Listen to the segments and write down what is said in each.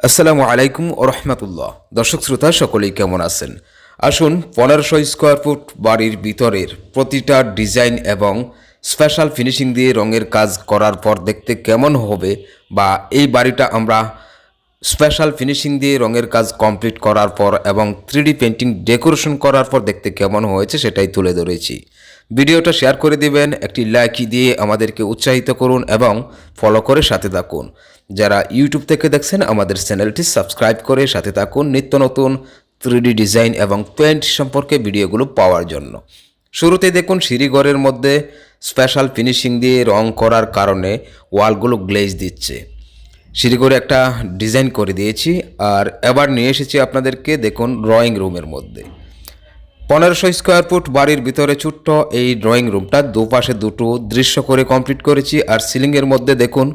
আসসালামু আলাইকুম রহমতুল্লাহ। দর্শক শ্রোতা, সকলেই কেমন আছেন? আসুন পনেরোশো স্কোয়ার ফুট বাড়ির ভিতরের প্রতিটা ডিজাইন এবং স্পেশাল ফিনিশিং দিয়ে রঙের কাজ করার পর দেখতে কেমন হবে বা এই বাড়িটা আমরা স্পেশাল ফিনিশিং দিয়ে রঙের কাজ কমপ্লিট করার পর এবং থ্রিডি পেন্টিং ডেকোরেশন করার পর দেখতে কেমন হয়েছে সেটাই তুলে ধরেছি। ভিডিওটা শেয়ার করে দিবেন, একটি লাইক দিয়ে আমাদেরকে উৎসাহিত করুন এবং ফলো করে সাথে থাকুন। যারা ইউটিউব থেকে দেখছেন, আমাদের চ্যানেলটি সাবস্ক্রাইব করে সাথে থাকুন নিত্য নতুন থ্রিডি ডিজাইন এবং পেন্ট সম্পর্কে ভিডিওগুলো পাওয়ার জন্য। শুরুতে দেখুন সিঁড়িঘরের মধ্যে স্পেশাল ফিনিশিং দিয়ে রং করার কারণে ওয়ালগুলো গ্লেজ দিচ্ছে। সিঁড়ি করে একটা ডিজাইন করে দিয়েছি আর এবার নিয়ে এসেছি আপনাদেরকে দেখুন ড্রয়িং রুমের মধ্যে। পনেরোশো স্কোয়ার ফুট বাড়ির ভিতরে ছোট্ট এই ড্রয়িং রুমটা দুপাশে দুটো দৃশ্য করে কমপ্লিট করেছি আর সিলিংয়ের মধ্যে দেখুন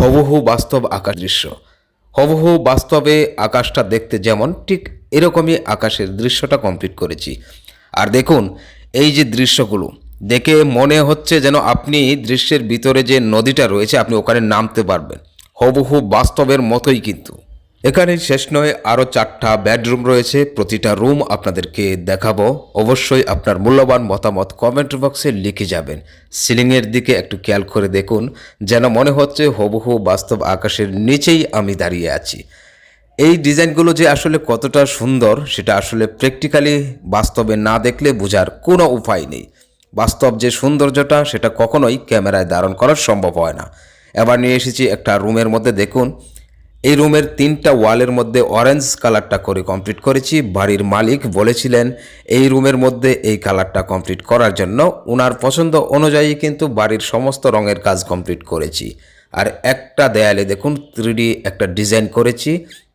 হবহু বাস্তব আকাশ দৃশ্য। হবহু বাস্তবে আকাশটা দেখতে যেমন, ঠিক এরকমই আকাশের দৃশ্যটা কমপ্লিট করেছি। আর দেখুন, এই যে দৃশ্যগুলো, দেখে মনে হচ্ছে যেন আপনি দৃশ্যের ভিতরে যে নদীটা রয়েছে, আপনি ওখানে নামতে পারবেন। হবহু বাস্তবের মতোই কিন্তু। এখানে শেষ নয়, আরও চারটা বেডরুম রয়েছে। প্রতিটা রুম আপনাদেরকে দেখাবো। অবশ্যই আপনার মূল্যবান মতামত কমেন্ট বক্সে লিখে যাবেন। সিলিংয়ের দিকে একটু খেয়াল করে দেখুন, যেন মনে হচ্ছে হবহু বাস্তব আকাশের নিচেই আমি দাঁড়িয়ে আছি। এই ডিজাইনগুলো যে আসলে কতটা সুন্দর, সেটা আসলে প্র্যাকটিক্যালি বাস্তবে না দেখলে বোঝার কোনো উপায় নেই। বাস্তব যে সৌন্দর্যটা, সেটা কখনোই ক্যামেরায় ধারণ করা সম্ভব হয় না। এবার নিয়ে এসেছি একটা রুমের মধ্যে, দেখুন। এই রুমের তিনটা ওয়ালের মধ্যে অরেঞ্জ কালারটা করে কমপ্লিট করেছি। বাড়ির মালিক বলেছিলেন, এই রুমের মধ্যে এই কালারটা কমপ্লিট করার জন্য ওনার পছন্দ অনুযায়ী কিন্তু বাড়ির সমস্ত রঙের কাজ কমপ্লিট করেছি। আর একটা দেয়ালে দেখুন থ্রিডি একটা ডিজাইন করেছি।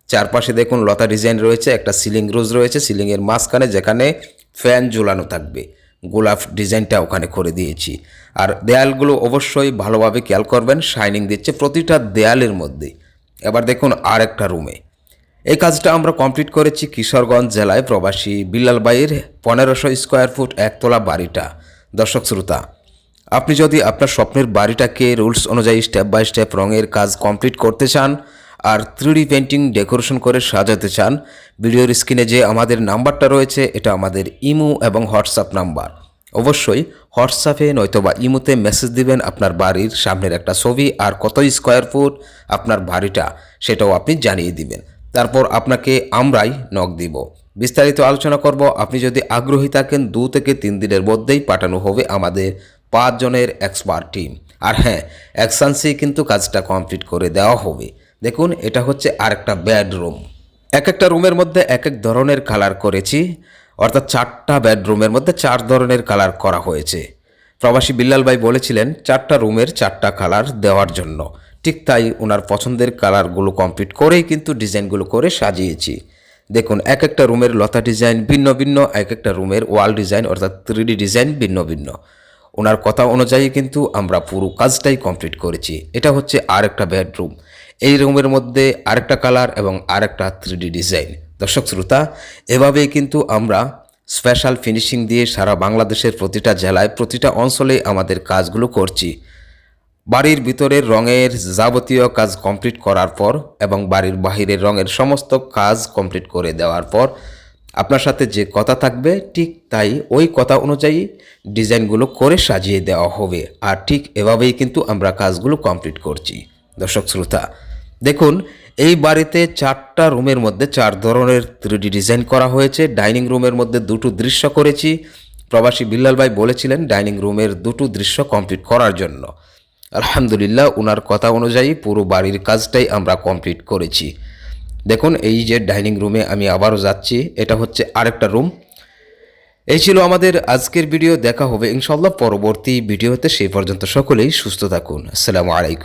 চারপাশে দেখুন, লতা ডিজাইন রয়েছে, একটা সিলিং রোজ রয়েছে, সিলিংয়ের মাঝখানে যেখানে ফ্যান ঝুলানো থাকবে। গোলাপ ডিজাইনটা ওখানে করে দিয়েছি। আর দেয়ালগুলো অবশ্যই ভালোভাবে খেয়াল করবেন শাইনিং দিচ্ছে প্রতিটা দেয়ালের মধ্যে। এবার দেখুন আর একটা রুমে। এই কাজটা আমরা কমপ্লিট করেছি কিশোরগঞ্জ জেলায় প্রবাসী বিল্লাল বাইয়ের পনেরোশো স্কোয়ার ফুট একতলা বাড়িটা। দর্শক শ্রোতা, আপনি যদি আপনার স্বপ্নের বাড়িটাকে রুলস অনুযায়ী স্টেপ বাই স্টেপ রঙের কাজ কমপ্লিট করতে চান আর থ্রিডি পেন্টিং ডেকোরেশন করে সাজাতে চান, ভিডিওর স্ক্রিনে যে আমাদের নাম্বারটা রয়েছে, এটা আমাদের ইমো এবং হোয়াটসঅ্যাপ নাম্বার। অবশ্যই হোয়াটসঅ্যাপে নয়তোবা ইমোতে মেসেজ দিবেন আপনার বাড়ির সামনের একটা ছবি আর কত স্কোয়ার ফুট আপনার বাড়িটা সেটাও আপনি জানিয়ে দিবেন। তারপর আপনাকে আমরাই নক দিব। বিস্তারিত আলোচনা করব। আপনি যদি আগ্রহী থাকেন, দু থেকে তিন দিনের মধ্যেই পাঠানো হবে আমাদের পাঁচজনের এক্সপার্ট টিম। আর হ্যাঁ একসান্সি কিন্তু কাজটা কমপ্লিট করে দেওয়া হবে। দেখুন, এটা হচ্ছে আরেকটা বেডরুম। এক একটা রুমের মধ্যে এক এক ধরনের কালার করেছি। অর্থাৎ চারটা বেডরুমের মধ্যে চার ধরনের কালার করা হয়েছে। প্রবাসী বিল্লাল ভাই বলেছিলেন, চারটা রুমের চারটা কালার দেওয়ার জন্য। ঠিক তাই ওনার পছন্দের কালারগুলো কমপ্লিট করেই কিন্তু ডিজাইনগুলো করে সাজিয়েছি। দেখুন, এক একটা রুমের লতা ডিজাইন ভিন্ন ভিন্ন, এক একটা রুমের ওয়াল ডিজাইন অর্থাৎ থ্রিডি ডিজাইন ভিন্ন ভিন্ন। ওনার কথা অনুযায়ী কিন্তু আমরা পুরো কাজটাই কমপ্লিট করেছি। এটা হচ্ছে আরেকটা বেডরুম। এই রুমের মধ্যে আরেকটা কালার এবং আরেকটা থ্রিডি ডিজাইন। দর্শক শ্রোতা, এভাবেই কিন্তু আমরা স্পেশাল ফিনিশিং দিয়ে সারা বাংলাদেশের প্রতিটা জেলায়, প্রতিটা অঞ্চলে আমাদের কাজগুলো করছি। বাড়ির ভিতরের রঙের যাবতীয় কাজ কমপ্লিট করার পর এবং বাড়ির বাহিরের রঙের সমস্ত কাজ কমপ্লিট করে দেওয়ার পর আপনার সাথে যে কথা থাকবে, ঠিক তাই ওই কথা অনুযায়ী ডিজাইনগুলো করে সাজিয়ে দেওয়া হবে। আর ঠিক এভাবেই কিন্তু আমরা কাজগুলো কমপ্লিট করছি। দর্শক শ্রোতা, দেখুন এই বাড়িতে চারটা রুমের মধ্যে চার ধরনের থ্রিডি ডিজাইন করা হয়েছে। ডাইনিং রুমের মধ্যে দুটো দৃশ্য করেছি। প্রবাসী বিল্লাল ভাই বলেছিলেন ডাইনিং রুমের দুটো দৃশ্য কমপ্লিট করার জন্য। আলহামদুলিল্লাহ ওনার কথা অনুযায়ী পুরো বাড়ির কাজটাই আমরা কমপ্লিট করেছি। দেখুন, এই যে ডাইনিং রুমে আমি আবারও যাচ্ছি, এটা হচ্ছে আরেকটা রুম। এই ছিল আমাদের আজকের ভিডিও, দেখা হবে ইনশাল্লাহ পরবর্তী ভিডিওতে। সেই পর্যন্ত সকলেই সুস্থ থাকুন। আসসালামু আলাইকুম।